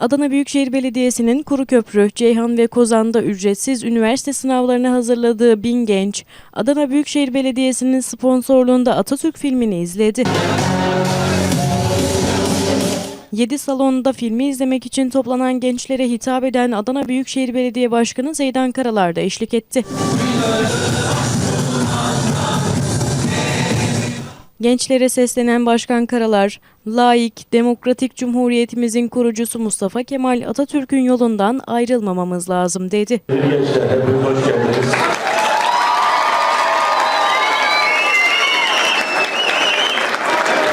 Adana Büyükşehir Belediyesi'nin Kuruköprü, Ceyhan ve Kozan'da ücretsiz üniversite sınavlarını hazırladığı bin genç, Adana Büyükşehir Belediyesi'nin sponsorluğunda Atatürk filmini izledi. 7 salonda filmi izlemek için toplanan gençlere hitap eden Adana Büyükşehir Belediye Başkanı Zeydan Karalar da eşlik etti. Gençlere seslenen Başkan Karalar, laik, demokratik cumhuriyetimizin kurucusu Mustafa Kemal Atatürk'ün yolundan ayrılmamamız lazım dedi. Gençler hepiniz.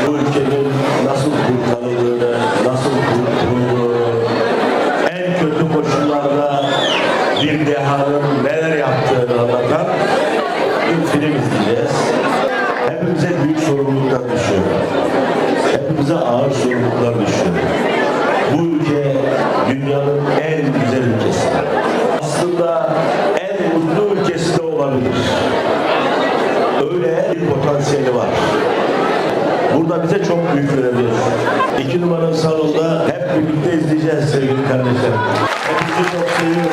Bu ülkenin nasıl kurtarıldığını, nasıl en kötü koşullarda bir dehanın neler yaptığını anlatan bir film izleyeceğiz. Hepimize. Hepimize ağır sorumluluklar düşüyor. Bu ülke dünyanın en güzel ülkesi. Aslında en mutlu ülkesi de olabilir. Öyle bir potansiyeli var. Burada bize çok büyük veriliyor. İki numaralı salonda hep birlikte izleyeceğiz sevgili kardeşlerim. Hepinizi çok seviyorum.